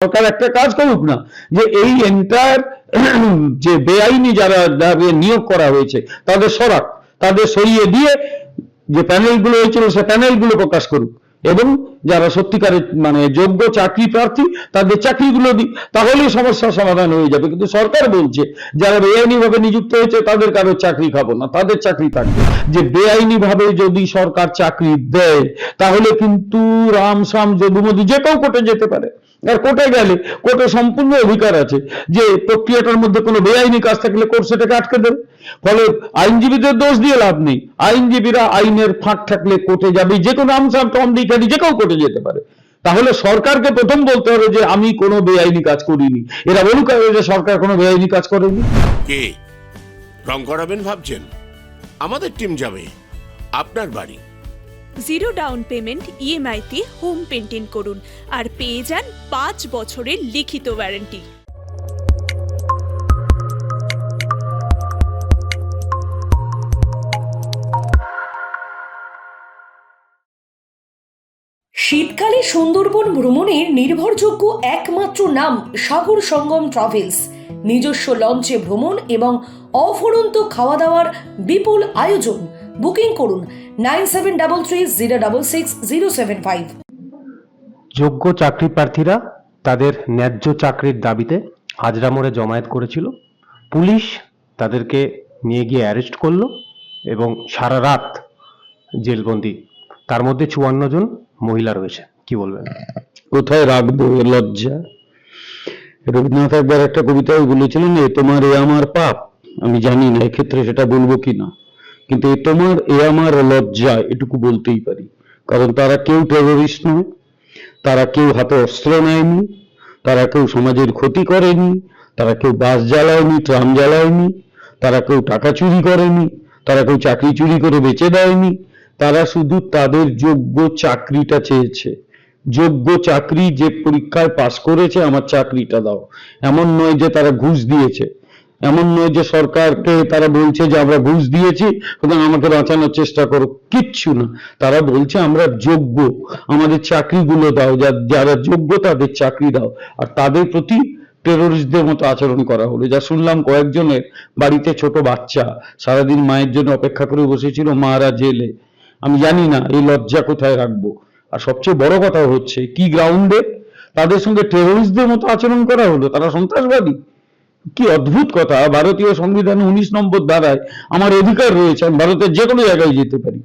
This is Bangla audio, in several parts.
সরকার একটা কাজ করুক না, যে এই এন্টায়ার যে বেআইনি যারা নিয়োগ করা হয়েছে, তাদের সরাক, তাদের সরিয়ে দিয়ে যে প্যানেলগুলো হয়েছিল, সে প্যানেলগুলো প্রকাশ করুক। এবং যারা সত্যিকারের মানে যোগ্য চাকরি প্রার্থী, তাদের চাকরিগুলো দিক তাহলেই সমস্যার সমাধান হয়ে যাবে। কিন্তু সরকার বলছে, যারা বেআইনি ভাবে নিযুক্ত হয়েছে, তাদের কারও চাকরি খাব না, তাদের চাকরি থাকবে। যে বেআইনি ভাবে যদি সরকার চাকরি দেয়, তাহলে কিন্তু রাম শাম যদুমতি যে কেউ কোর্টে যেতে পারে। আর কোর্টে গেলে কোর্টে সম্পূর্ণ অধিকার আছে যে প্রক্রিয়াটার মধ্যে কোনো বেআইনি কাজ থাকলে কোর্ট সেটাকে আটকে দেবে। ফলে আইনজীবীদের দোষ দিয়ে লাভ নেই। আইনজীবীরা আইনের ফাঁক থাকলে কোর্টে যাবে যে কোনো আমসার টম দিকারি যে কেউ কোর্টে যেতে পারে। তাহলে সরকারকে প্রথম বলতে হবে যে আমি কোনো বেআইনি কাজ করিনি। এরা বলুক যে সরকার কোনো বেআইনি কাজ করেনি। কে? রং করাবেন ভাবছেন? আমাদের টিম যাবে আপনার বাড়ি। জিরো ডাউন পেমেন্ট ইএমআইতে হোম পেন্টিং করুন আর পেয়ে যান পাঁচ বছরের লিখিত ওয়ারেন্টি। শীতকালে সুন্দরবন ভ্রমণের নির্ভরযোগ্য একমাত্র নাম সাগর সঙ্গম ট্রাভেলস। নিজস্ব লঞ্চে ভ্রমণ এবং অফুরন্ত খাওয়া দাওয়ার বিপুল আয়োজন। বুকিং করুন nine seven double three zero double six zero seven five. যোগ্য চাকরি প্রার্থীরা তাদের ন্যায্য চাকরির দাবিতে হাজরা মোড়ে জমায়েত করেছিল। পুলিশ তাদেরকে নিয়ে গিয়ে অ্যারেস্ট করল এবং সারা রাত জেলবন্দি। তার মধ্যে চুয়ান্ন জন মহিলা রয়েছে। কি বলবেন? কোথায় রাখব লজ্জা? রবীন্দ্রনাথ একবার একটা কবিতায় বলেছিলেন এ তোমার, এ আমার পাপ। আমি জানি না এক্ষেত্রে সেটা বলব কি না। কিন্তু এ তোমার, এ আমার লজ্জা, এটুকু বলতেই পারি। কারণ তারা কেউ টেরোরিস্ট নয়, তারা কেউ হাতে অস্ত্র নেয়নি, তারা কেউ সমাজের ক্ষতি করেনি, তারা কেউ বাস জ্বালায়নি, ট্রাম জ্বালায়নি, তারা কেউ টাকা চুরি করেনি, তারা কেউ চাকরি চুরি করে বেচে দেয়নি, তারা শুধু তাদের যোগ্য চাকরিটা চেয়েছে। যোগ্য চাকরি যে পরীক্ষায় পাশ করেছে, আমার চাকরিটা দাও। এমন নয় যে তারা ঘুষ দিয়েছে। এমন নয় যে সরকারকে তারা বলছে যে আমরা ঘুষ দিয়েছি, সুতরাং আমাকে বাঁচানোর চেষ্টা করো। কিচ্ছু না। তারা বলছে, আমরা যোগ্য। আমাদের চাকরিগুলো দাও। যারা যোগ্য তাদের চাকরি দাও। আর তাদের প্রতি টেরোরিস্টদের মতো আচরণ করা হলো। যা শুনলাম কয়েকজনের বাড়িতে ছোট বাচ্চা সারাদিন মায়ের জন্য অপেক্ষা করে বসেছিল, মারা জেলে। আমি জানি না, এই লজ্জা কোথায় রাখব? আর সবচেয়ে বড় কথা হচ্ছে, কি গ্রাউন্ডে তাদের সঙ্গে টেরোরিস্টদের মতো আচরণ করা হলো? তারা সন্ত্রাসবাদী? কি অদ্ভুত কথা, ভারতীয় সংবিধানে উনিশ নম্বর ধারায় আমার অধিকার রয়েছে, আমি ভারতের যে কোনো জায়গায় যেতে পারি।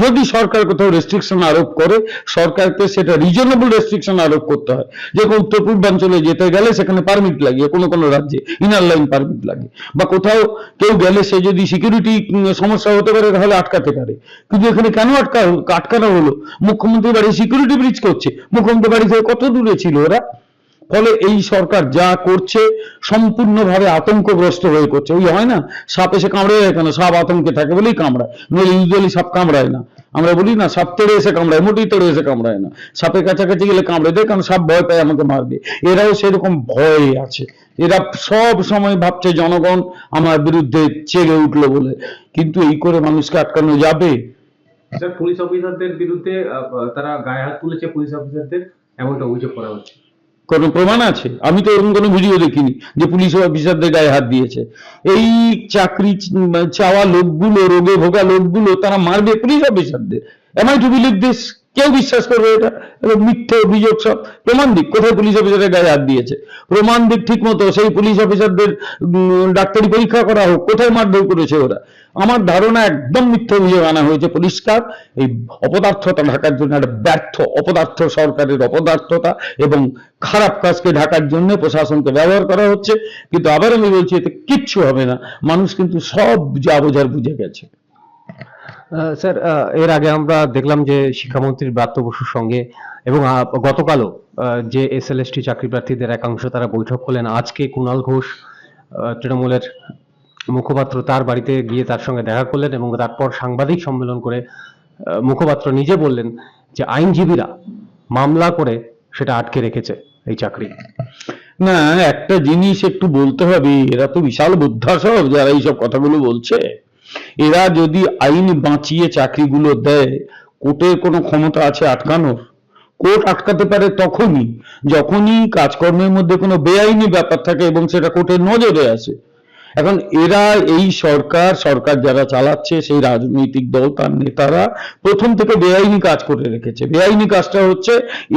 যদি সরকার কোথাও রেস্ট্রিকশন আরোপ করে, সরকারকে সেটা রিজনেবল রেস্ট্রিকশন আরোপ করতে হয়। যেরকম উত্তর পূর্বাঞ্চলে যেতে গেলে সেখানে পারমিট লাগে, কোনো কোনো রাজ্যে ইনার লাইন পারমিট লাগে। বা কোথাও কেউ গেলে সে যদি সিকিউরিটি সমস্যা হতে পারে, তাহলে আটকাতে পারে। কিন্তু এখানে কেন আটকা, আটকানো হলো? মুখ্যমন্ত্রী বাড়ি সিকিউরিটি ব্রিজ করছে। মুখ্যমন্ত্রী বাড়ি থেকে কত দূরে ছিল ওরা? ফলে এই সরকার যা করছে সম্পূর্ণভাবে আতঙ্কগ্রস্ত হয়ে করছে। ওই হয় না? সাপ এসে কামড়ে কেন? সাপ আতঙ্কে থাকে বলেই কামড়ায়। নইলে ইউজুয়ালি সাপ কামড়ায় না। আমরা বলি না, সাপ তেড়ে এসে কামড়ায়, মোটেই তেড়ে এসে কামড়ায় না। সাপের কাছাকাছি গেলে কামড়ে দেয় কারণ সাপ ভয় পায়, আমাকে মারবে। এরাও সেরকম ভয় আছে। এরা সব সময় ভাবছে, জনগণ আমার বিরুদ্ধে চেগে উঠল বলে। কিন্তু এই করে মানুষকে আটকানো যাবে? পুলিশ অফিসারদের বিরুদ্ধে তারা গায়ে হাত তুলেছে, পুলিশ অফিসারদের এমনটা অভিযোগ করা হচ্ছে। কোনো প্রমাণ আছে? আমি তো ওরকম কোনো ভিডিও দেখিনি যে পুলিশ অফিসারদের গায়ে হাত দিয়েছে। এই চাকরি চাওয়া লোকগুলো, রোগে ভোগা লোকগুলো, তারা মারবে পুলিশ অফিসারদের। Am I to believe this কেউ বিশ্বাস করবে এটা? মিথ্যে অভিযোগ সব। প্রমাণ দিক কোথায় পুলিশ অফিসারের গায়ে হাত দিয়েছে? প্রমাণ দিক ঠিক মতো সেই পুলিশ অফিসারদের ডাক্তারি পরীক্ষা করা হোক, কোথায় মারধর করেছে ওরা? আমার ধারণা একদম মিথ্যে অভিযোগ আনা হয়েছে পরিষ্কার। এই অপদার্থতা ঢাকার জন্য একটা ব্যর্থ অপদার্থ সরকারের অপদার্থতা এবং খারাপ কাজকে ঢাকার জন্য প্রশাসনকে ব্যবহার করা হচ্ছে। কিন্তু আবার আমি বলছি, এতে কিচ্ছু হবে না। মানুষ কিন্তু সব যা বোঝার বুঝে গেছে। স্যার এর আগে আমরা দেখলাম যে শিক্ষামন্ত্রীর ব্রাত্য বসুর সঙ্গে এবং গতকালও যে এস এল এসটি চাকরি প্রার্থীদের একাংশ তারা বৈঠক করলেন। আজকে কুণাল ঘোষ তৃণমূলের মুখপাত্র তার বাড়িতে গিয়ে তার সঙ্গে দেখা করলেন এবং তারপর সাংবাদিক সম্মেলন করে মুখপাত্র নিজে বললেন যে আইনজীবীরা মামলা করে সেটা আটকে রেখেছে এই চাকরি। না, একটা জিনিস একটু বলতে হবে, এরা তো বিশাল বুদ্ধাসব যারা এইসব কথাগুলো বলছে। এরা যদি আইন বাঁচিয়ে চাকরিগুলো দেয় কোর্টের কোনো ক্ষমতা আছে আটকানোর? কোর্ট আটকাতে পারে তখনই, যখনই কাজকর্মের মধ্যে কোনো বেআইনি ব্যাপার থাকে এবং সেটা কোর্টের নজরে আসে। এখন এরা, এই সরকার সরকার যারা চালাচ্ছে, সেই রাজনৈতিক দল, তার নেতারা প্রথম থেকে বেআইনি কাজ করে রেখেছে। বেআইনি কাজটা হচ্ছে,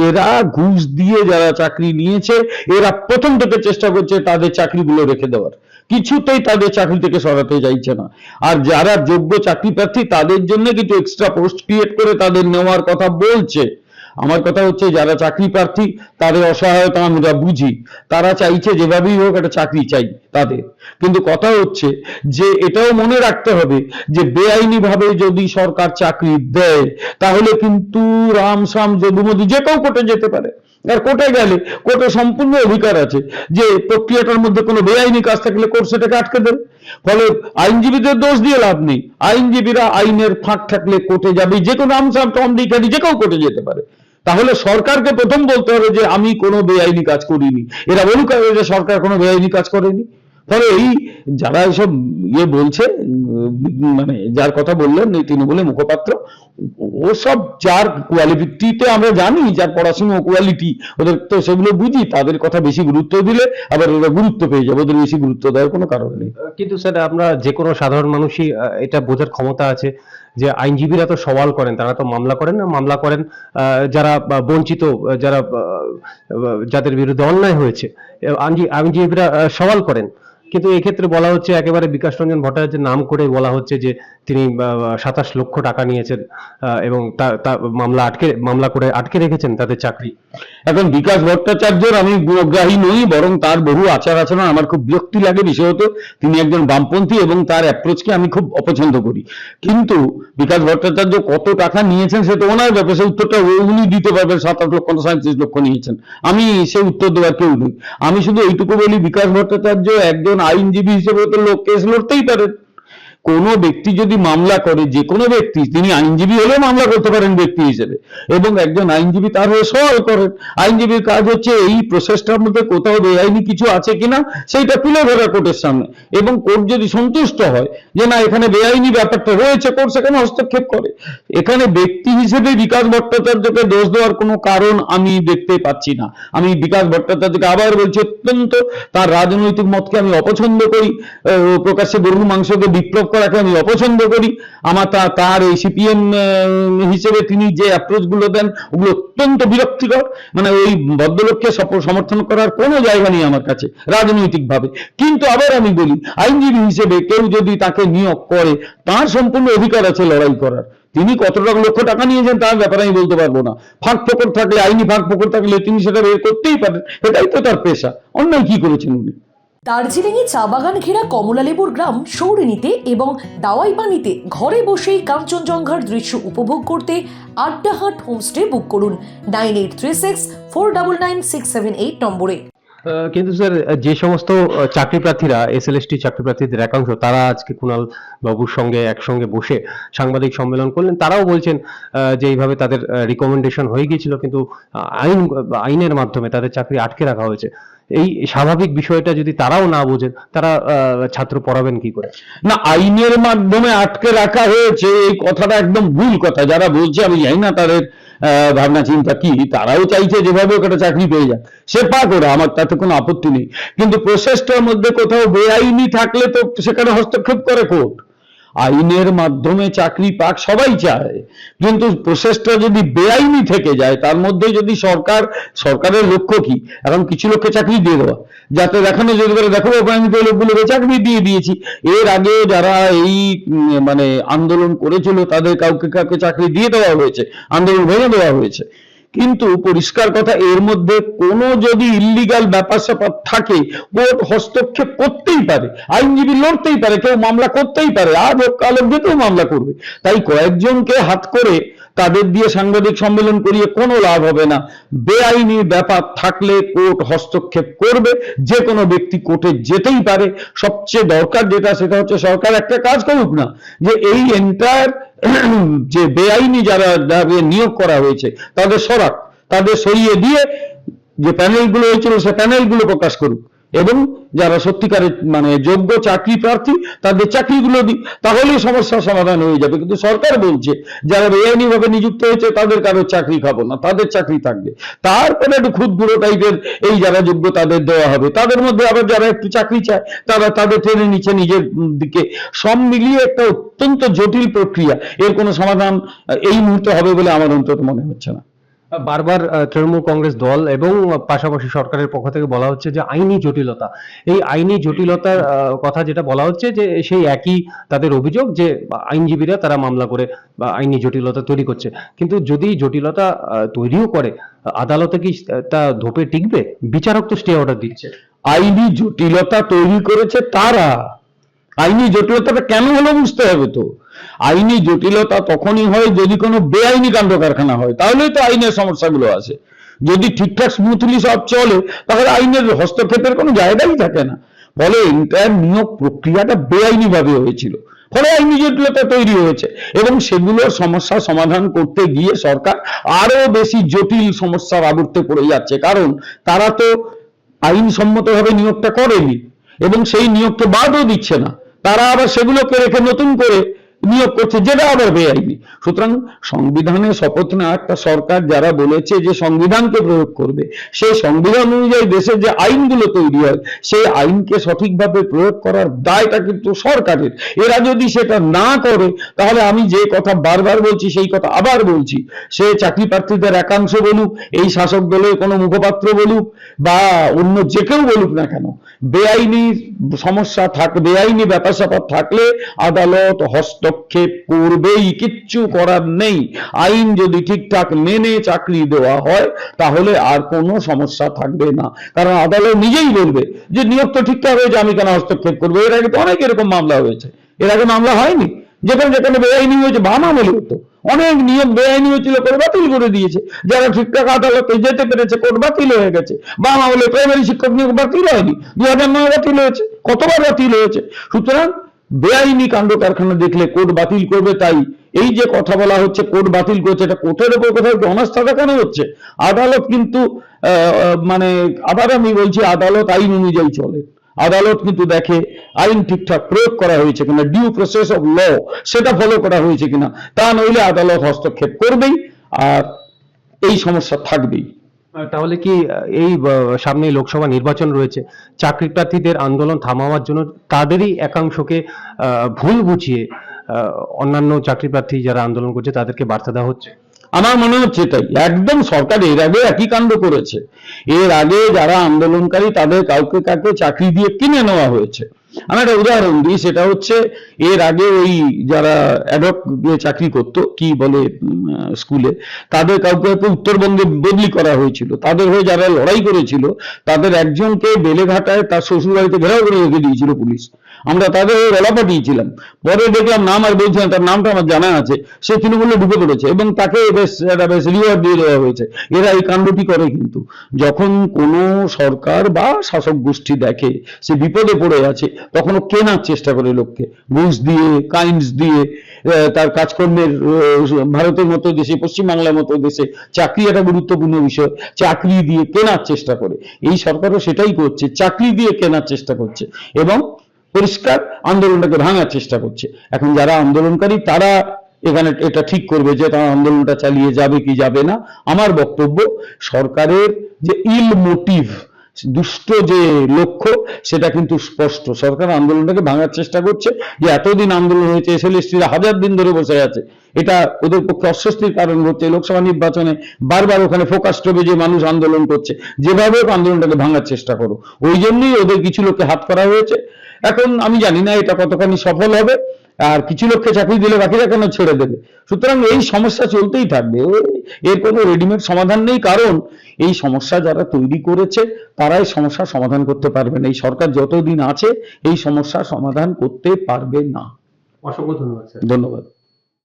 এরা ঘুষ দিয়ে যারা চাকরি নিয়েছে, এরা প্রথম থেকে চেষ্টা করছে তাদের চাকরিগুলো রেখে দেওয়ার। কিছুতেই তাদের চাকরি থেকে সরাতে চাইছে না। আর যারা যোগ্য চাকরি প্রার্থী, তাদের জন্য কিছু এক্সট্রা পোস্ট ক্রিয়েট করে তাদের নেওয়ার কথা বলছে। আমার কথা হচ্ছে, যারা চাকরি প্রার্থী, তাদের অসহায়তা আমরা বুঝি। তারা চাইছে যেভাবেই হোক একটা চাকরি চাই তাদের। কিন্তু কথা হচ্ছে যে, এটাও মনে রাখতে হবে যে বেআইনি ভাবে যদি সরকার চাকরি দেয়, তাহলে কিন্তু রাম শাম যদুমতি যে কেউ কোর্টে যেতে পারে। আর কোর্টে গেলে কোর্টে সম্পূর্ণ অধিকার আছে যে প্রক্রিয়াটার মধ্যে কোনো বেআইনি কাজ থাকলে কোর্ট সেটাকে আটকে দেবে। ফলে আইনজীবীদের দোষ দিয়ে লাভ নেই। আইনজীবীরা আইনের ফাঁক থাকলে কোর্টে যাবে যে কোনো আমসাম টম ডিটারি যে কেউ কোর্টে যেতে পারে। তাহলে সরকারকে প্রথম বলতে হবে যে, আমি কোনো বেআইনি কাজ করিনি। এরা বলুক যে, সরকার কোনো বেআইনি কাজ করেনি। ফলে এই যারা এসব ইয়ে বলছে মানে যার কথা বললেন এই তৃণমূলের মুখপাত্র, ও সব যার কোয়ালিটিতে আমরা জানি, যার পড়াশোনা কোয়ালিটি ওদের তো সেগুলো বুঝি, তাদের কথা বেশি গুরুত্ব দিলে আবার ওরা গুরুত্ব পেয়ে যাবে, ওদের বেশি গুরুত্ব দেওয়ার কোনো কারণ নেই। কিন্তু স্যার, আমরা যে কোনো সাধারণ মানুষই এটা বোঝার ক্ষমতা আছে যে আইনজীবীরা তো সওয়াল করেন, তারা তো মামলা করেন না, মামলা করেন যারা বঞ্চিত যারা যাদের বিরুদ্ধে অন্যায় হয়েছে আইনজীবীরা সওয়াল করেন। কিন্তু এক্ষেত্রে বলা হচ্ছে একেবারে বিকাশ রঞ্জন ভট্টাচার্যের নাম করে বলা হচ্ছে যে তিনি সাতাশ লক্ষ টাকা নিয়েছেন এবং তা মামলা আটকে, মামলা করে আটকে রেখেছেন তাদের চাকরি। এখন বিকাশ ভট্টাচার্যের আমি গুণগ্রাহী নই, বরং তার বহু আচার আচরণ আমার খুব বিরক্তি লাগে বিশেষত তিনি একজন বামপন্থী এবং তার অ্যাপ্রোচকে আমি খুব অপছন্দ করি। কিন্তু বিকাশ ভট্টাচার্য কত টাকা নিয়েছেন সে তো ওনার ব্যাপারে, সে উত্তরটা উনি দিতে পারবেন, সাত আট লক্ষ না, সাঁত্রিশ লক্ষ নিয়েছেন। আমি সে উত্তর দেওয়ার কেউ নই। আমি শুধু এইটুকু বলি, বিকাশ ভট্টাচার্য একজন আইনজীবী হিসেবে তো লোক কেস লড়তেই পারেন কোনো ব্যক্তি যদি মামলা করে, যে কোনো ব্যক্তি, তিনি আইনজীবী হলেও মামলা করতে পারেন ব্যক্তি হিসেবে। এবং একজন আইনজীবী তার হয়ে সওয়াল করেন। আইনজীবীর কাজ হচ্ছে এই প্রসেসটার মধ্যে কোথাও বেআইনি কিছু আছে কিনা, সেইটা তুলে ধরা কোর্টের সামনে। এবং কোর্ট যদি সন্তুষ্ট হয় যে না, এখানে বেআইনি ব্যাপারটা রয়েছে, কোর্ট সেখানে হস্তক্ষেপ করে। এখানে ব্যক্তি হিসেবে বিকাশ ভট্টাচার্যকে দোষ দেওয়ার কোনো কারণ আমি দেখতে পাচ্ছি না। আমি বিকাশ ভট্টাচার্যকে আবার বলছি, অত্যন্ত তার রাজনৈতিক মতকে আমি অপছন্দ করি। প্রকাশ্যে গরুর মাংসকে বিপ্লব করাকে আমি অপছন্দ করি। আমার তা- তার এই সিপিএম হিসেবে তিনি যে অ্যাপ্রোচগুলো দেন, ওগুলো অত্যন্ত বিরক্তিকর। মানে ওই ভদ্রলোককে সমর্থন করার কোনো জায়গা নেই আমার কাছে, রাজনৈতিকভাবে। কিন্তু আবার আমি বলি, আইনজীবী হিসেবে কেউ যদি তাকে নিয়োগ করে, তার সম্পূর্ণ অধিকার আছে লড়াই করার। তিনি কত টাকা লক্ষ টাকা নিয়েছেন তার ব্যাপারে আমি বলতে পারব না। ফাঁক ফোকর থাকলে, আইনি ফাঁক ফোকর থাকলে তিনি সেটা বের করতেই পারেন, এটাই তো তার পেশা। অন্যায় কি করেছেন উনি? দার্জিলিংয়ে চা বাগান ঘেরা কমলালেবুর গ্রাম সৌরিনীতে এবং দাওয়াই পানিতে ঘরে বসেই কাঞ্চনজঙ্ঘার দৃশ্য উপভোগ করতে আড্ডাহাট হোমস্টে বুক করুন nine eight three six four double nine six seven eight নম্বরে। কিন্তু স্যার, যে সমস্ত চাকরি প্রার্থীরা এসএলএসটি চাকরি প্রার্থীদের একাংশ, তারা আজকে কুণাল বাবুর সঙ্গে একসঙ্গে বসে সাংবাদিক সম্মেলন করলেন। তারাও বলছেন যে এইভাবে তাদের রিকমেন্ডেশন হয়ে গিয়েছিল, কিন্তু আইন আইনের মাধ্যমে তাদের চাকরি আটকে রাখা হয়েছে। এই স্বাভাবিক বিষয়টা যদি তারাও না বোঝেন তারা ছাত্র পড়াবেন কি করে? না, আইনের মাধ্যমে আটকে রাখা হয়েছে, এই কথাটা একদম ভুল কথা। যারা বলছে, আমি জানি না তাদের ভাবনা, চিন্তা কি, তারাও চাইছে যেভাবে একটা চাকরি পেয়ে যাক। সে পাক ওরা, আমার তাতে কোনো আপত্তি নেই। কিন্তু প্রসেসটার মধ্যে কোথাও বেআইনি থাকলে তো সেখানে হস্তক্ষেপ করে কোর্ট। আইনের মাধ্যমে চাকরি পাক সবাই চায়। কিন্তু প্রসেসটা যদি বেআইনি থেকে যায়, তার মধ্যে যদি সরকার, সরকারের লক্ষ্য কি? এখন কিছু লোককে চাকরি দিয়ে দেওয়া। যাতে দেখানো যেতে পারে, দেখো তো লোকগুলোকে চাকরি দিয়ে দিয়েছি। এর আগে যারা এই মানে আন্দোলন করেছিল, তাদের কাউকে কাউকে চাকরি দিয়ে দেওয়া হয়েছে, আন্দোলন ভেঙে দেওয়া হয়েছে। কিন্তু পরিষ্কার কথা, এর মধ্যে কোনো যদি ইল্লিগাল ব্যাপার স্যাপার থাকে, কোর্ট হস্তক্ষেপ করতেই পারে, আইনজীবী লড়তেই পারে, কেউ মামলা করতেই পারে হোক, কাল কেউ মামলা করবে। তাই কয়েকজনকে হাত করে তাদের দিয়ে সাংবাদিক সম্মেলন করিয়ে কোনো লাভ হবে না। বেআইনি ব্যাপার থাকলে কোর্ট হস্তক্ষেপ করবে, যে কোনো ব্যক্তি কোর্টে যেতেই পারে। সবচেয়ে দরকার যেটা, সেটা হচ্ছে সরকার একটা কাজ করুক না, যে এই এন্টায়ার যে বেআইনি যারা নিয়োগ করা হয়েছে, তাদের সরাক, তাদের সরিয়ে দিয়ে যে প্যানেলগুলো হয়েছিল, সে প্যানেলগুলো প্রকাশ করুক। যারা সত্যিকারের মানে যোগ্য চাকরি প্রার্থী, তাদের চাকরিগুলো দিই তাহলেই সমস্যার সমাধান হয়ে যাবে। কিন্তু সরকার বলছে, যারা বেআইনি ভাবে নিযুক্ত হয়েছে, তাদের কারও চাকরি খাব না, তাদের চাকরি থাকবে। তারপরে একটু ক্ষুদ্র টাইপের এই যারা যোগ্য, তাদের দেওয়া হবে। তাদের মধ্যে আবার যারা একটু চাকরি চায়, তারা তাদের টেনে নিচে নিজের দিকে। সব মিলিয়ে একটা অত্যন্ত জটিল প্রক্রিয়া। এর কোনো সমাধান এই মুহূর্তে হবে বলে আমার অন্তত মনে হচ্ছে না। বারবার তৃণমূল কংগ্রেস দল এবং পাশাপাশি সরকারের পক্ষ থেকে বলা হচ্ছে যে আইনি জটিলতা। এই আইনি জটিলতার কথা যেটা বলা হচ্ছে যে সেই একই তাদের অভিযোগ যে আইনজীবীরা তারা মামলা করে আইনি জটিলতা তৈরি করছে। কিন্তু যদি জটিলতা তৈরিও করে, আদালতে কি তা ধোপে টিকবে? বিচারক তো স্টে অর্ডার দিচ্ছে। আইনি জটিলতা তৈরি করেছে তারা। আইনি জটিলতাটা কেন হলো বুঝতে হবে তো। আইনি জটিলতা তখনই হয় যদি কোনো বেআইনি কাণ্ড কারখানা হয়। তাহলেই তো আইনের সমস্যাগুলো আসে যদি ঠিকঠাক স্মুথলি সব চলে, তাহলে আইনের হস্তক্ষেপের কোনো জায়গাই থাকে না। ফলে এন্টায়ার নিয়োগ প্রক্রিয়াটা বেআইনি ভাবে হয়েছিল। ফলে আইনি জটিলতা তৈরি হয়েছে এবং সেগুলোর সমস্যা সমাধান করতে গিয়ে সরকার আরও বেশি জটিল সমস্যার আবর্তে পড়ে যাচ্ছে। কারণ তারা তো আইনসম্মতভাবে নিয়োগটা করেনি এবং সেই নিয়োগকে বাদও দিচ্ছে না। তারা আবার সেগুলোকে রেখে নতুন করে নিয়োগ করছে, যেটা আবার বেআইনি। সুতরাং সংবিধানে শপথ নেওয়া একটা সরকার যারা বলেছে যে সংবিধানকে প্রয়োগ করবে, সেই সংবিধান অনুযায়ী দেশের যে আইনগুলো তৈরি হয়, সেই আইনকে সঠিকভাবে প্রয়োগ করার দায়টা কিন্তু সরকারের। এরা যদি সেটা না করে, তাহলে আমি যে কথা বারবার বলছি, সেই কথা আবার বলছি। সে চাকরি প্রার্থীদের একাংশ বলুক, এই শাসক দলের কোনো মুখপাত্র বলুক, বা অন্য যে কেউ বলুক না কেন বেআইনি সমস্যা থাক, বেআইনি ব্যাপার স্যাপার থাকলে আদালত হস্তক্ষেপ করবেই কিচ্ছু করার নেই। আইন যদি ঠিকঠাক মেনে চাকরি দেওয়া হয়, তাহলে আর কোনো সমস্যা থাকবে না। কারণ আদালত নিজেই বলবে যে, নিয়োগ তো ঠিকঠাক হয়েছে, আমি কেন হস্তক্ষেপ করব? এর আগে তো অনেক এরকম মামলা হয়েছে। এর আগে মামলা হয়নি। যেখানে যেখানে বেআইনি হয়েছে বাম আমলে হতো অনেক নিয়ম বেআইনি হয়েছিল করে বাতিল করে দিয়েছে। যারা ঠিকঠাক আদালতে যেতে পেরেছে, কোর্ট বাতিল হয়ে গেছে। বাম আমলে প্রাইমারি শিক্ষক নিয়োগ বাতিল হয়নি। দু হাজার নয় বাতিল হয়েছে, কতবার বাতিল হয়েছে? সুতরাং বেআইনি কাণ্ড কারখানা দেখলে কোর্ট বাতিল করবে তাই এই যে কথা বলা হচ্ছে, কোর্ট বাতিল করছে, এটা কোর্টের উপর কোথাও অনাস্থা দেখানো হচ্ছে? আদালত কিন্তু মানে আবার আমি বলছি আদালত আইন অনুযায়ী চলে। আদালত কিন্তু দেখে আইন ঠিকঠাক প্রয়োগ করা হয়েছে কিনা ডিউ প্রসেস অফ ল সেটা ফলো করা হয়েছে কিনা, তা নইলে আদালত হস্তক্ষেপ করবেই আর এই সমস্যা থাকবেই। তাহলে কি, এই সামনে লোকসভা নির্বাচন রয়েছে, চাকরি প্রার্থীদের আন্দোলন থামাবার জন্য তাদেরই একাংশকে ভুল বুঝিয়ে অন্যান্য চাকরি প্রার্থী যারা আন্দোলন করছে তাদেরকে বার্তা দেওয়া হচ্ছে? আমার মনে হচ্ছে তাই একদম সরকার এর আগে একই কাণ্ড করেছে। এর আগে যারা আন্দোলনকারী তাদের কাউকে কাউকে চাকরি দিয়ে কিনে নেওয়া হয়েছে। আমি একটা উদাহরণ দিই, সেটা হচ্ছে এর আগে ওই যারা অ্যাডক চাকরি করতো, কি বলে স্কুলে, তাদের কাউকে কাউকে উত্তরবঙ্গে বদলি করা হয়েছিল। তাদের হয়ে যারা লড়াই করেছিল, তাদের একজনকে বেলেঘাটায় তার শ্বশুর বাড়িতে ঘেরাও করে রেখে দিয়েছিল পুলিশ। আমরা তাদের হয়ে গলা পাঠিয়েছিলাম। পরে দেখলাম নাম আর বলছিলাম তার নামটা আমার জানা আছে। সে তৃণমূলে ঢুকে পড়েছে এবং তাকে বেশ, একটা বেশ রিওয়ার্ড দিয়ে দেওয়া হয়েছে। এরা এই কাণ্ডটি করে কিন্তু। যখন কোনো সরকার বা শাসক গোষ্ঠী দেখে, সে বিপদে পড়ে আছে তখন কেনার চেষ্টা করে লোককে। ঘুষ দিয়ে কাইন্ডস দিয়ে তার কাজকর্মের ভারতের মতো দেশে, পশ্চিমবাংলার মতো দেশে চাকরি একটা গুরুত্বপূর্ণ বিষয়। চাকরি দিয়ে কেনার চেষ্টা করে। এই সরকারও সেটাই করছে। চাকরি দিয়ে কেনার চেষ্টা করছে এবং পরিষ্কার আন্দোলনটাকে ভাঙার চেষ্টা করছে। এখন যারা আন্দোলনকারী, তারা এখানে এটা ঠিক করবে যে, তারা আন্দোলনটা চালিয়ে যাবে কি যাবে না। আমার বক্তব্য, সরকারের যে ইল মোটিভ দুষ্ট যে লক্ষ্য, সেটা কিন্তু স্পষ্ট। সরকার আন্দোলনটাকে ভাঙার চেষ্টা করছে, যে এতদিন আন্দোলন হয়েছে এসএলএসটিরা হাজার দিন ধরে বসে আছে। এটা ওদের পক্ষে অস্বস্তির কারণ হচ্ছে, লোকসভা নির্বাচনে বারবার ওখানে ফোকাস হবে যে মানুষ আন্দোলন করছে। যেভাবে হোক আন্দোলনটাকে ভাঙার চেষ্টা করো। ওই জন্যই ওদের কিছু লোককে হাত করা হয়েছে। এখন আমি জানি না এটা কতখানি সফল হবে। আর কিছু লোককে চাকরি দিলে বাকিরা কেন ছেড়ে দেবে? সুতরাং এই সমস্যা চলতেই থাকবে। এর কোনো রেডিমেড সমাধান নেই কারণ এই সমস্যা যারা তৈরি করেছে তারাই সমস্যার সমাধান করতে পারবে না। এই সরকার যতদিন আছে এই সমস্যার সমাধান করতে পারবে না। অসংখ্য ধন্যবাদ স্যার। ধন্যবাদ।